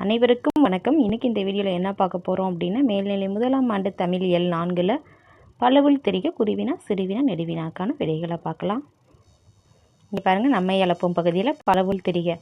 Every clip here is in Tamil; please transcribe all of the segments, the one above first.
அனைவருக்கும் வணக்கம். இன்றைக்கி இந்த வீடியோவில் என்ன பார்க்க போகிறோம் அப்படின்னா மேல்நிலை முதலாம் ஆண்டு தமிழ் எல் நான்கில் பலவுள் தெரிக குருவினா சிறுவினா நெடுவினாக்கான விடைகளை பார்க்கலாம். இங்கே பாருங்கள் நம்மை அளப்பும் பகுதியில் பலவுள் தெரிக.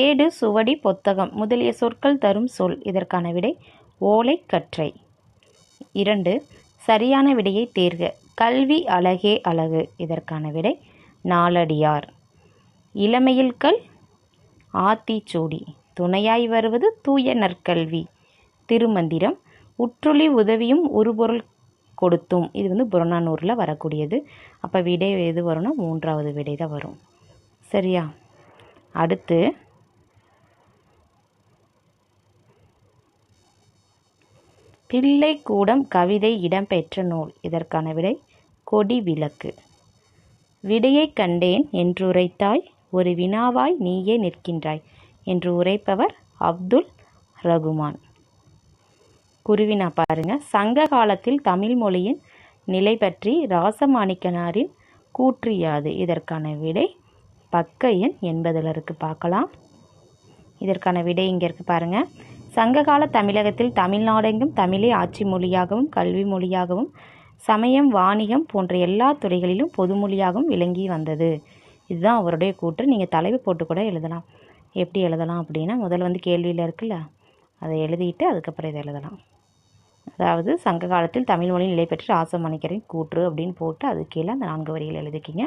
ஏடு சுவடி பொத்தகம் முதலிய சொற்கள் தரும் சொல். இதற்கான விடை ஓலை கற்றை. இரண்டு சரியான விடையை தேர்க. கல்வி அழகே அழகு. இதற்கான விடை நாலடியார். இளமையில் கல் ஆத்திச்சூடி. துணையாய் வருவது தூய நற்கல்வி. திருமந்திரம் உற்றுளி உதவியும் உருபொருள் கொடுத்தும். இது வந்து புறநானூரில் வரக்கூடியது. அப்போ விடை எது வரும்னா மூன்றாவது விடை தான் வரும். சரியா? அடுத்து பிள்ளை கூடம் கவிதை இடம்பெற்ற நூல். இதற்கான விடை கொடி விளக்கு. விடையை கண்டேன் என்றுரைத்தாய் ஒரு வினாவாய் நீயே நிற்கின்றாய். என்று உரைப்பவர் அப்துல் ரகுமான். குருவினா பாருங்க சங்க காலத்தில் தமிழ் மொழியின் நிலை பற்றி ராசமாணிக்கனாரின் கூற்று யாது? இதற்கான விடை பக்க எண் எண்பதில் இருக்கு பார்க்கலாம். இதற்கான விடை இங்கே இருக்கு பாருங்க. சங்ககால தமிழகத்தில் தமிழ்நாடெங்கும் தமிழை ஆட்சி மொழியாகவும் கல்வி மொழியாகவும் சமயம் வாணிகம் போன்ற எல்லா துறைகளிலும் பொதுமொழியாகவும் விளங்கி வந்தது. இதுதான் அவருடைய கூற்று. நீங்கள் தலைவு போட்டு கூட எழுதலாம். எப்படி எழுதலாம் அப்படின்னா முதல்ல வந்து கேள்வியில் இருக்குல்ல அதை எழுதிட்டு அதுக்கப்புறம் இதை எழுதலாம். அதாவது சங்க காலத்தில் தமிழ் மொழி நிலை பெற்று ஆசமணிக்கரின் கூற்று அப்படின்னு போட்டு அது கீழே அந்த நான்கு வரிகள் எழுதிக்கிங்க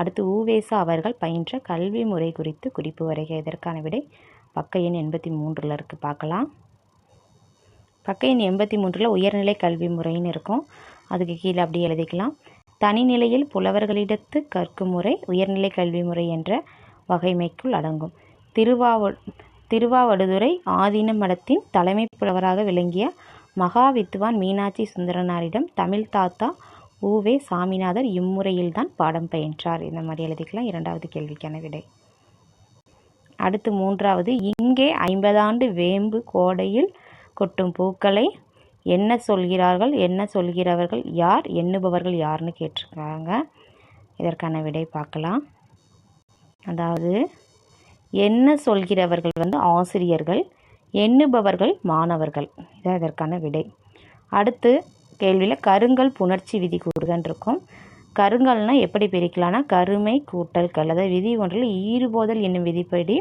அடுத்து ஊவேசா அவர்கள் பயின்ற கல்வி முறை குறித்து குறிப்பு வரைக. இதற்கான விடை பக்க எண் எண்பத்தி மூன்றில் இருக்குது பார்க்கலாம். பக்க எண் எண்பத்தி மூன்றில் உயர்நிலை கல்வி முறைன்னு இருக்கும். அதுக்கு கீழே அப்படி எழுதிக்கலாம். தனிநிலையில் புலவர்களிடத்து கற்கும் முறை உயர்நிலை கல்வி முறை என்ற வகைமைக்குள் அடங்கும். திருவாவ திருவாவடுதுறை ஆதீன மடத்தின் தலைமை புலவராக விளங்கிய மகா வித்வான் மீனாட்சி சுந்தரனாரிடம் தமிழ் தாத்தா ஊவே சாமிநாதர் இம்முறையில்தான் பாடம் பயின்றார். இந்த மாதிரி எழுதிக்கலாம். இரண்டாவது கேள்விக்கான விடை. அடுத்து மூன்றாவது. இங்கே ஐம்பதாண்டு வேம்பு கோடையில் கொட்டும் பூக்களை என்ன சொல்கிறார்கள்? என்ன சொல்கிறவர்கள்? யார்? எண்ணுபவர்கள் யாருன்னு கேட்டிருக்காங்க. இதற்கான விடை பார்க்கலாம். அதாவது என்ன சொல்கிறவர்கள் வந்து ஆசிரியர்கள் எண்ணுபவர்கள் மாணவர்கள். இதான் இதற்கான விடை. அடுத்து கேள்வியில் கருங்கல் புணர்ச்சி விதி கூறுகன் இருக்கும். கருங்கல்னால் எப்படி பிரிக்கலாம்னா கருமை கூட்டல் கல் அதாவது விதி ஒன்றில் ஈறுபோதல் என்னும் விதிப்படி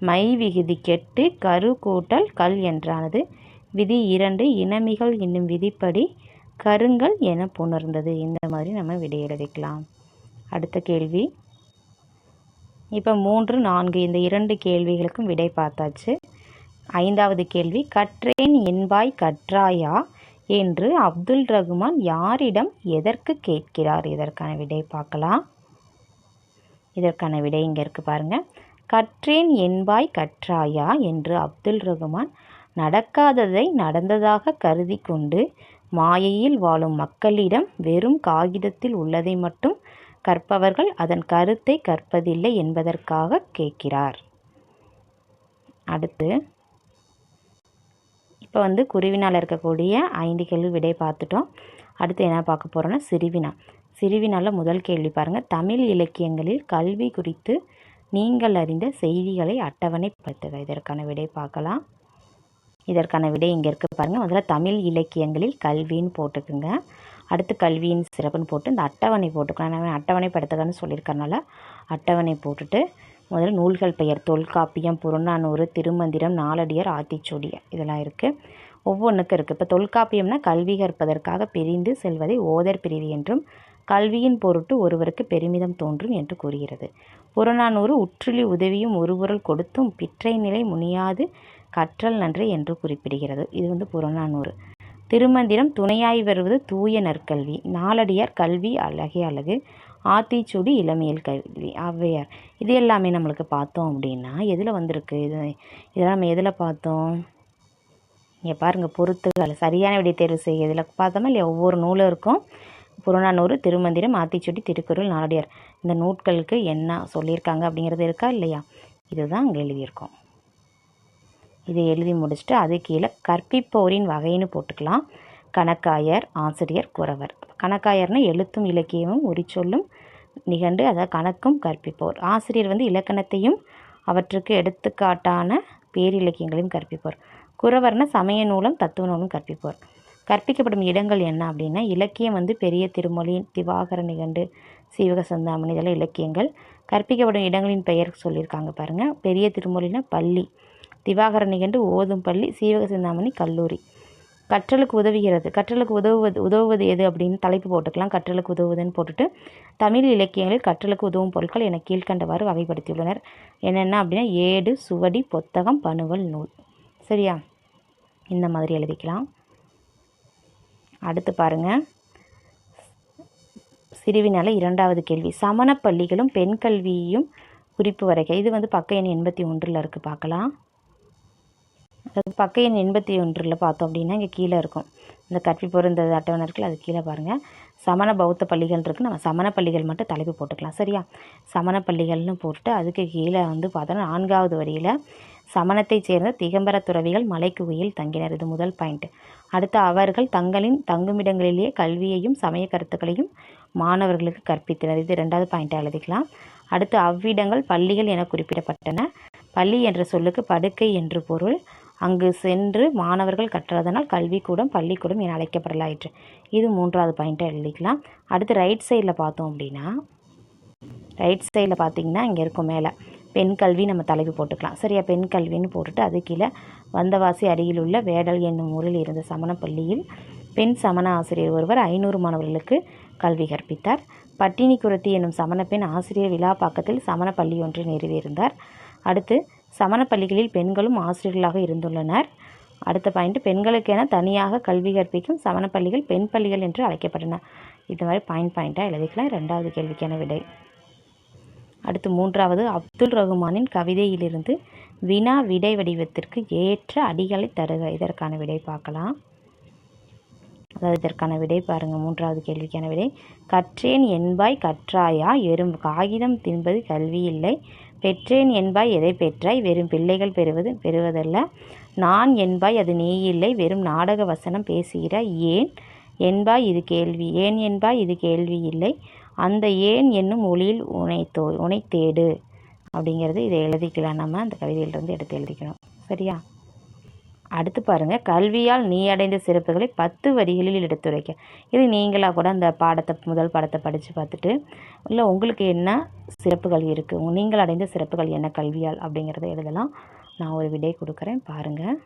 மை விகுதி கெட்டு கரு கூட்டல் கல் என்றானது. விதி இரண்டு இனமிகள் என்னும் விதிப்படி கருங்கல் என புணர்ந்தது. இந்த மாதிரி நம்ம விடை எழுதிக்கலாம். அடுத்த கேள்வி. இப்போ மூன்று நான்கு இந்த இரண்டு கேள்விகளுக்கும் விடை பார்த்தாச்சு. ஐந்தாவது கேள்வி கற்றேன் என்பாய் கற்றாயா? என்று அப்துல் ரகுமான் யாரிடம் எதற்கு கேட்கிறார்? இதற்கான விடை பார்க்கலாம். இதற்கான விடை இங்கே இருக்குது பாருங்கள் கற்றேன் என்பாய் கற்றாயா? என்று அப்துல் ரகுமான் நடக்காததை நடந்ததாக கருதி கொண்டு மாயையில் வாழும் மக்களிடம் வெறும் காகிதத்தில் உள்ளதை மட்டும் கற்பவர்கள் அதன் கருத்தை கற்பதில்லை என்பதற்காக கேட்கிறார். அடுத்து இப்போ வந்து குருவினால் இருக்கக்கூடிய ஐந்து கேள்வி விடை பார்த்துட்டோம். அடுத்து என்ன பார்க்க போகிறோன்னா சிறுவினா. சிறுவினால முதல் கேள்வி பாருங்கள் தமிழ் இலக்கியங்களில் கல்வி குறித்து நீங்கள் அறிந்த செய்திகளை அட்டவணைப்படுத்துக. இதற்கான விடை பார்க்கலாம். இதற்கான விடை இங்கே இருக்குது பாருங்கள் முதல்ல தமிழ் இலக்கியங்களில் கல்வின்னு போட்டுக்குங்க. அடுத்து கல்வியின் சிறப்புன்னு போட்டு இந்த அட்டவணை போட்டுக்கலாம். நான் அட்டவணைப்படுத்துகன்னு சொல்லியிருக்கறனால அட்டவணை போட்டுட்டு முதல்ல நூல்கள் பெயர் தொல்காப்பியம் புறநானூறு திருமந்திரம் நாலடியார் ஆத்திச்சூடி இதெல்லாம் இருக்குது ஒவ்வொன்றுக்கும் இருக்குது இப்போ தொல்காப்பியம்னா கல்வி கற்பதற்காக பிரிந்து செல்வதை ஓதர் பிரிவு என்றும் கல்வியின் பொருட்டு ஒருவருக்கு பெருமிதம் தோன்றும் என்று கூறுகிறது. புறநானூறு உற்றுளி உதவியும் ஒருபொருள் கொடுத்தும் பிற்றை நிலை முனியாது கற்றல் நன்றி என்று குறிப்பிடுகிறது. இது வந்து புறநானூறு. திருமந்திரம் துணையாய் வருவது தூய நற்கல்வி. நாலடியார் கல்வி அழகே அழகு. ஆத்திச்சூடி இளமையல் கல்வி. ஔவையார். இது எல்லாமே நம்மளுக்கு பார்த்தோம் அப்படின்னா எதில் வந்திருக்கு? இது இதெல்லாம் நம்ம எதில் பார்த்தோம்? இங்கே பாருங்கள் பொறுத்துகள் சரியான விடை தேர்வு செய்ய இதில் பார்த்தோமா இல்லையா? ஒவ்வொரு நூலும் இருக்கும். புறநானூறு திருமந்திரம் ஆத்திச்சுடி திருக்குறள் நாளடியார். இந்த நூட்களுக்கு என்ன சொல்லியிருக்காங்க அப்படிங்கிறது இருக்கா இல்லையா? இதுதான் அங்கே எழுதியிருக்கோம். இதை எழுதி முடிச்சுட்டு அது கீழே கற்பிப்போரின் வகைன்னு போட்டுக்கலாம். கணக்காயர் ஆசிரியர் குறவர். கணக்காயர்னா எழுத்தும் இலக்கியமும் உரிச்சொல்லும் நிகண்டு அதாவது கணக்கும் கற்பிப்போர். ஆசிரியர் வந்து இலக்கணத்தையும் அவற்றுக்கு எடுத்துக்காட்டான பேரிலக்கியங்களையும் கற்பிப்போர். குறவர்னா சமய நூலும் தத்துவ நூலும் கற்பிப்போர். கற்பிக்கப்படும் இடங்கள் என்ன அப்படின்னா இலக்கியம் வந்து பெரிய திருமொழி திவாகர நிகண்டு சீவக சந்தாமணி இதெல்லாம் இலக்கியங்கள். கற்பிக்கப்படும் இடங்களின் பெயர் சொல்லியிருக்காங்க பாருங்கள் பெரிய திருமொழினா பள்ளி. திவாகர நிகண்டு ஓதும் பள்ளி சீவக சிந்தாமணி கல்லூரி. கற்றலுக்கு உதவுகிறது. கற்றலுக்கு உதவுவது உதவுவது எது அப்படின்னு தலைப்பு போட்டுக்கலாம். கற்றலுக்கு உதவுவதுன்னு போட்டுட்டு தமிழ் இலக்கியங்களில் கற்றலுக்கு உதவும் பொருட்கள் என கீழ்கண்டவாறு வகைப்படுத்தியுள்ளனர். என்னென்ன அப்படின்னா ஏடு சுவடி புத்தகம் பனுவல் நூல். சரியா? இந்த மாதிரி எழுதிக்கலாம். அடுத்து பாருங்கள் சிறுவினால இரண்டாவது கேள்வி. சமண பள்ளிகளும் பெண் கல்வியும் குறிப்பு வரைக. இது வந்து பக்க எண் எண்பத்தி ஒன்றில் இருக்குது பார்க்கலாம். அதாவது பக்க எண் எண்பத்தி ஒன்றில் பார்த்தோம் அப்படின்னா இங்கே கீழே இருக்கும். இந்த கற்பி பொருந்த அட்டவணை இருக்குல்ல அது கீழே பாருங்கள் சமண பௌத்த பள்ளிகள் இருக்குது நம்ம சமண பள்ளிகள் மட்டும் தலைப்பு போட்டுக்கலாம் சரியா? சமண பள்ளிகள்னு போட்டு அதுக்கு கீழே வந்து பார்த்தோன்னா நான்காவது வரியில் சமணத்தைச் சேர்ந்த திகம்பர துறவிகள் மலைக்குகையில் தங்கினர். இது முதல் பாயிண்ட் அடுத்து அவர்கள் தங்களின் தங்குமிடங்களிலேயே கல்வியையும் சமய கருத்துக்களையும் மாணவர்களுக்கு கற்பித்தனர். இது ரெண்டாவது பாயிண்ட்டாக எழுதிக்கலாம். அடுத்து அவ்விடங்கள் பள்ளிகள் என குறிப்பிடப்பட்டன. பள்ளி என்ற சொல்லுக்கு படுக்கை என்று பொருள். அங்கு சென்று மாணவர்கள் கற்றதனால் கல்விக்கூடம் பள்ளிக்கூடம் என அழைக்கப்படலாயிற்று. இது மூன்றாவது பாயிண்ட்டை எழுதிக்கலாம். அடுத்து ரைட் சைடில் பார்த்தோம் அப்படின்னா ரைட் சைடில் பார்த்தீங்கன்னா இங்கே இருக்கும் மேலே. பெண் கல்வி நம்ம தலைப்பு போட்டுக்கலாம். சரியா? பெண் கல்வின்னு போட்டுட்டு அது கீழே வந்தவாசி அருகில் உள்ள வேடல் என்னும் ஊரில் இருந்த சமண பள்ளியில் பெண் சமண ஆசிரியர் ஒருவர் ஐநூறு மாணவர்களுக்கு கல்வி கற்பித்தார். பட்டினி குரத்தி என்னும் சமண பெண் ஆசிரியர் விழாப்பாக்கத்தில் சமண பள்ளி ஒன்றை நிறுவியிருந்தார். அடுத்து சமண பள்ளிகளில் பெண்களும் ஆசிரியர்களாக இருந்துள்ளனர். அடுத்த பாயிண்ட் பெண்களுக்கென தனியாக கல்வி கற்பிக்கும் சமண பள்ளிகள் பெண் பள்ளிகள் என்று அழைக்கப்பட்டன. இது மாதிரி பாயிண்ட் பாயிண்ட்டாக எழுதிக்கலாம். ரெண்டாவது கேள்விக்கான விடை. அடுத்து மூன்றாவது அப்துல் ரகுமானின் கவிதையிலிருந்து வினா விடை வடிவத்திற்கு ஏற்ற அடிகளை தருக. இதற்கான விடை பார்க்கலாம். அதாவது இதற்கான விடை பாருங்கள் மூன்றாவது கேள்விக்கான விடை. கற்றேன் என்பாய் கற்றாயா? எறும் காகிதம் தின்பது கல்வி இல்லை. பெற்றேன் என்பாய் எதை பெற்றாய்? வெறும் பிள்ளைகள் பெறுவது பெறுவதல்ல. நான் என்பாய் அது நீ இல்லை வெறும் நாடக வசனம் பேசுகிறாய். ஏன் என்பாய் இது கேள்வி. ஏன் என்பாய் இது கேள்வி இல்லை. அந்த ஏன் என்னும் ஒளியில் உனைத்தோ உனை தேடு அப்படிங்கிறது இதை எழுதிக்கலாம். நம்ம அந்த கவிதையிலிருந்து எடுத்து எழுதிக்கணும். சரியா? அடுத்து பாருங்கள் கல்வியால் நீ அடைந்த சிறப்புகளை பத்து வரிகளில் எடுத்துரைக்க. இது நீங்களாக கூட அந்த பாடத்தை முதல் பாடத்தை படித்து பார்த்துட்டு இல்லை உங்களுக்கு என்ன சிறப்புகள் இருக்குது நீங்கள் அடைந்த சிறப்புகள் என்ன கல்வியால்? அப்படிங்கிறத எழுதலாம். நான் ஒரு விடை கொடுக்குறேன் பாருங்கள்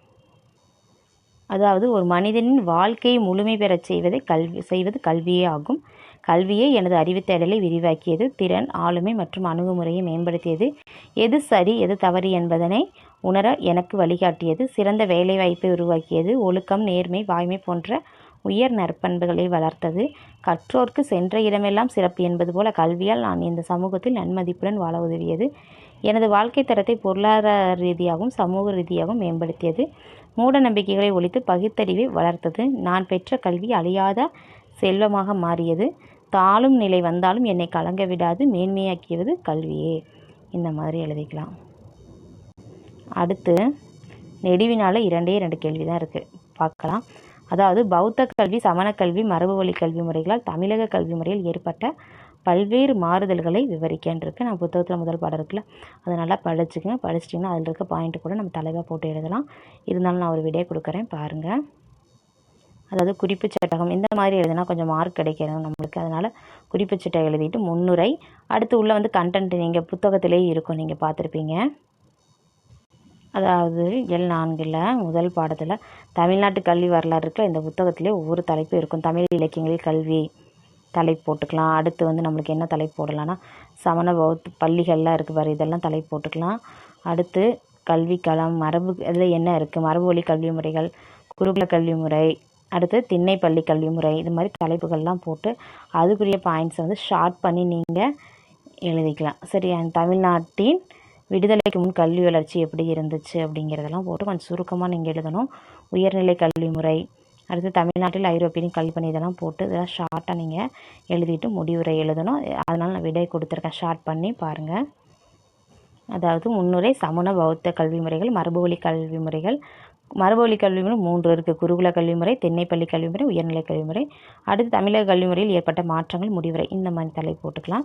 அதாவது ஒரு மனிதனின் வாழ்க்கையை முழுமை பெறச் செய்வதை கல்வி செய்வது கல்வியே ஆகும். கல்வியே எனது அறிவுத்தேடலை விரிவாக்கியது திறன் ஆளுமை மற்றும் அணுகுமுறையை மேம்படுத்தியது. எது சரி எது தவறு என்பதனை உணர எனக்கு வழிகாட்டியது. சிறந்த வேலைவாய்ப்பை உருவாக்கியது. ஒழுக்கம் நேர்மை வாய்மை போன்ற உயர் நற்பண்புகளை வளர்த்தது. கற்றோர்க்கு சென்ற இடமெல்லாம் சிறப்பு என்பது போல கல்வியால் நான் இந்த சமூகத்தில் நன்மதிப்புடன் வாழ உதவியது. எனது வாழ்க்கை தரத்தை பொருளாதார ரீதியாகவும் சமூக ரீதியாகவும் மேம்படுத்தியது. மூட நம்பிக்கைகளை ஒழித்து பகுத்தறிவை வளர்த்தது. நான் பெற்ற கல்வி அழியாத செல்வமாக மாறியது. தாழும் நிலை வந்தாலும் என்னை கலங்க விடாது. மேன்மையாக்கியது கல்வியே. இந்த மாதிரி எழுதிக்கலாம். அடுத்து நெடுவினால் இரண்டே ரெண்டு கேள்வி தான் இருக்குது பார்க்கலாம். அதாவது பௌத்த கல்வி சமண கல்வி மரபு வழி கல்வி முறைகளால் தமிழக கல்வி முறையில் ஏற்பட்ட பல்வேறு மாறுதல்களை விவரிக்கேன்ருக்கு நான் புத்தகத்தில் முதல் பாடம் இருக்குல்ல அதை நல்லா படிச்சுக்கங்க. படிச்சிட்டிங்கன்னா அதில் இருக்க பாயிண்ட் கூட நம்ம தலைவாக போட்டு எழுதலாம். இருந்தாலும் நான் ஒரு விடையை கொடுக்குறேன் பாருங்கள் அதாவது குறிப்பு சட்டகம் இந்த மாதிரி எழுதினா கொஞ்சம் மார்க் கிடைக்கணும் நம்மளுக்கு. அதனால் குறிப்பு சட்டகம் எழுதிட்டு முன்னுரை. அடுத்து உள்ளே வந்து கண்டென்ட் நீங்கள் புத்தகத்திலே இருக்கும் நீங்கள் பார்த்துருப்பீங்க. அதாவது எல் நான்கில் முதல் பாடத்தில் தமிழ்நாட்டு கல்வி வரலாறு இருக்குல்ல இந்த புத்தகத்திலே ஒவ்வொரு தலைப்பு இருக்கும். தமிழ் இலக்கியங்களில் கல்வி தலைப்பு போட்டுக்கலாம். அடுத்து வந்து நம்மளுக்கு என்ன தலைப்பு போடலாம்னா சமண பௌத் பள்ளிகள்லாம் இருக்குது பாரு இதெல்லாம் தலைப்பு போட்டுக்கலாம். அடுத்து கல்விக்களம் மரபு இதில் என்ன இருக்குது மரபு வழி கல்வி முறைகள் குருகுல கல்வி முறை அடுத்து திண்ணை பள்ளி கல்வி முறை இது மாதிரி தலைப்புகள்லாம் போட்டு அதுக்குரிய பாயிண்ட்ஸை வந்து ஷார்ட் பண்ணி நீங்கள் எழுதிக்கலாம். சரி தமிழ்நாட்டின் விடுதலைக்கு முன் கல்வி வளர்ச்சி எப்படி இருந்துச்சு அப்படிங்கிறதெல்லாம் போட்டு கொஞ்சம் சுருக்கமாக நீங்கள் எழுதணும். உயர்நிலை கல்வி முறை அடுத்து தமிழ்நாட்டில் ஐரோப்பியன் கல்வி இதெல்லாம் போட்டு இதெல்லாம் ஷார்ட்டாக நீங்கள் எழுதிட்டு முடிவுரை எழுதணும். அதனால் நான் விடை கொடுத்துருக்கேன். ஷார்ட் பண்ணி பாருங்கள் அதாவது முன்னுரை சமண பௌத்த கல்வி முறைகள் மரபுவழி கல்வி முறைகள். மரபுவழி கல்வி முறை மூன்று இருக்குது குருகுல கல்வி முறை தென்னைப்பள்ளி கல்வி முறை உயர்நிலை கல்வி முறை. அடுத்து தமிழக கல்வி முறையில் ஏற்பட்ட மாற்றங்கள் முடிவுரை. இந்த மாதிரி தலை போட்டுக்கலாம்.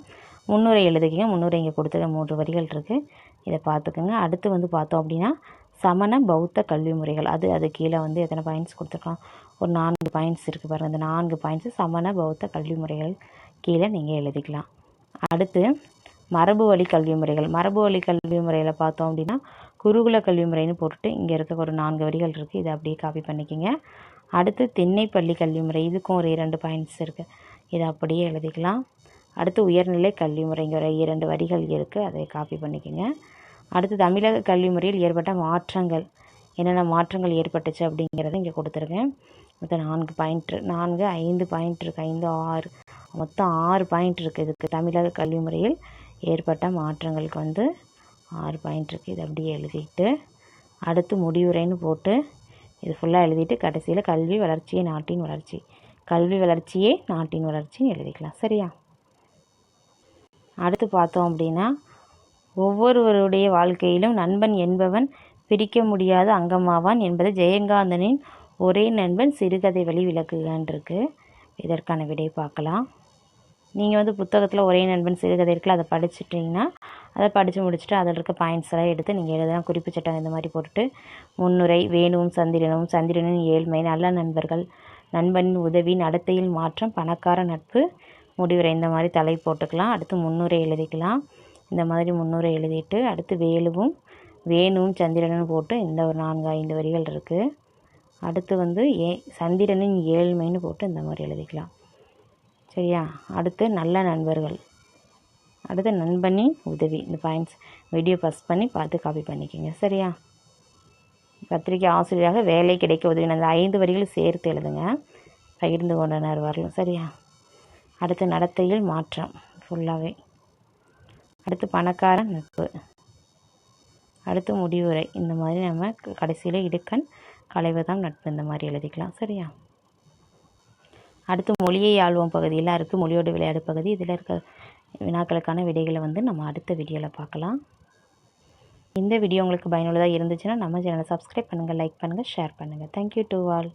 முன்னுரை எழுதிக்கங்க முன்னுரை இங்கே கொடுத்துருக்க மூன்று வரிகள் இருக்குது இதை பார்த்துக்கோங்க. அடுத்து வந்து பார்த்தோம் அப்படின்னா சமண பௌத்த கல்வி முறைகள். அது அது கீழே வந்து எத்தனை பாயிண்ட்ஸ் கொடுத்துருக்கோம் ஒரு நான்கு பாயிண்ட்ஸ் இருக்குது பாருங்கள் அந்த நான்கு பாயிண்ட்ஸு சமண பௌத்த கல்வி முறைகள் கீழே நீங்கள் எழுதிக்கலாம். அடுத்து மரபு வழி கல்வி முறைகள். மரபு வழி கல்வி முறையில் பார்த்தோம் அப்படின்னா குருகுல கல்வி முறைன்னு போட்டுட்டு இங்கே இருக்க ஒரு நான்கு வரிகள் இருக்குது இதை அப்படியே காப்பி பண்ணிக்கோங்க. அடுத்து திண்ணைப்பள்ளி கல்வி முறை. இதுக்கும் ஒரு இரண்டு பாயிண்ட்ஸ் இருக்குது இதை அப்படியே எழுதிக்கலாம். அடுத்து உயர்நிலை கல்வி முறைங்கிற இரண்டு வரிகள் இருக்குது அதை காப்பி பண்ணிக்கோங்க. அடுத்து தமிழக கல்வி முறையில் ஏற்பட்ட மாற்றங்கள் என்னென்ன மாற்றங்கள் ஏற்பட்டுச்சு அப்படிங்கிறத இங்கே கொடுத்துருக்கேன் மொத்தம் நான்கு பாயிண்ட் நான்கு ஐந்து பாயிண்ட் இருக்குது ஐந்து ஆறு. மொத்தம் ஆறு பாயிண்ட் இருக்குது இதுக்கு. தமிழக கல்வி முறையில் ஏற்பட்ட மாற்றங்களுக்கு வந்து ஆறு பாயிண்ட் இருக்குது இதை அப்படியே எழுதிட்டு அடுத்து முடிவுரைன்னு போட்டு இது ஃபுல்லாக எழுதிட்டு கடைசியில் கல்வி வளர்ச்சியே நாட்டின் வளர்ச்சி. கல்வி வளர்ச்சியே நாட்டின் வளர்ச்சின்னு எழுதிக்கலாம். சரியா? அடுத்து பார்த்தோம் அப்படின்னா ஒவ்வொருவருடைய வாழ்க்கையிலும் நண்பன் என்பவன் பிரிக்க முடியாத அங்கமாவான் என்பது ஜெயகாந்தனின் ஒரே நண்பன் சிறுகதை வழி விளக்குகான் இருக்கு இதற்கான விடை பார்க்கலாம். நீங்கள் வந்து புத்தகத்தில் ஒரே நண்பன் சிறுகதை இருக்குல்ல அதை படிச்சிட்டிங்கன்னா அதை படித்து முடிச்சுட்டு அதில் இருக்க பாயிண்ட்ஸ் எல்லாம் எடுத்து நீங்கள் எழுதலாம் குறிப்பு சட்டம் இந்த மாதிரி போட்டுட்டு முன்னுரை வேணுவும் சந்திரனும் சந்திரனின் ஏழ்மை நல்ல நண்பர்கள் நண்பனின் உதவி நடத்தையில் மாற்றம் பணக்கார நட்பு முடிவுரை இந்த மாதிரி தலை போட்டுக்கலாம். அடுத்து முன்னுரை எழுதிக்கலாம். இந்த மாதிரி முன்னுரை எழுதிட்டு அடுத்து வேலுவும் வேணும் சந்திரனும் போட்டு இந்த ஒரு நான்கு ஐந்து வரிகள் இருக்குது அடுத்து வந்து ஏ சந்திரனின் ஏழ்மைன்னு போட்டு இந்த மாதிரி எழுதிக்கலாம். சரியா? அடுத்து நல்ல நண்பர்கள். அடுத்து நண்பனின் உதவி. இந்த பாயிண்ட்ஸ் வீடியோ பஸ் பண்ணி பார்த்து காப்பி பண்ணிக்கோங்க. சரியா? பத்திரிக்கை ஆசிரியராக வேலை கிடைக்க உதவி அந்த ஐந்து வரிகள் சேர்த்து எழுதுங்க. பகிர்ந்து கொண்டனர் வரலாம். சரியா? அடுத்து நடத்தையில் மாற்றம் ஃபுல்லாகவே அடுத்து பணக்கார நட்பு. அடுத்து முடிவுரை. இந்த மாதிரி நம்ம கடைசியில் இடுக்கண் கலைவதாம் நட்பு. இந்த மாதிரி எழுதிக்கலாம். சரியா? அடுத்து மொழியை ஆழ்வோம் பகுதியெல்லாம் இருக்குது மொழியோடு விளையாடு பகுதி. இதில் இருக்க வினாக்களுக்கான விடைகளை வந்து நம்ம அடுத்த வீடியோவில் பார்க்கலாம். இந்த வீடியோ உங்களுக்கு பயனுள்ளதாக இருந்துச்சுன்னா நம்ம சேனலை சப்ஸ்கிரைப் பண்ணுங்கள் லைக் பண்ணுங்கள் ஷேர் பண்ணுங்கள் தேங்க்யூ டு ஆல்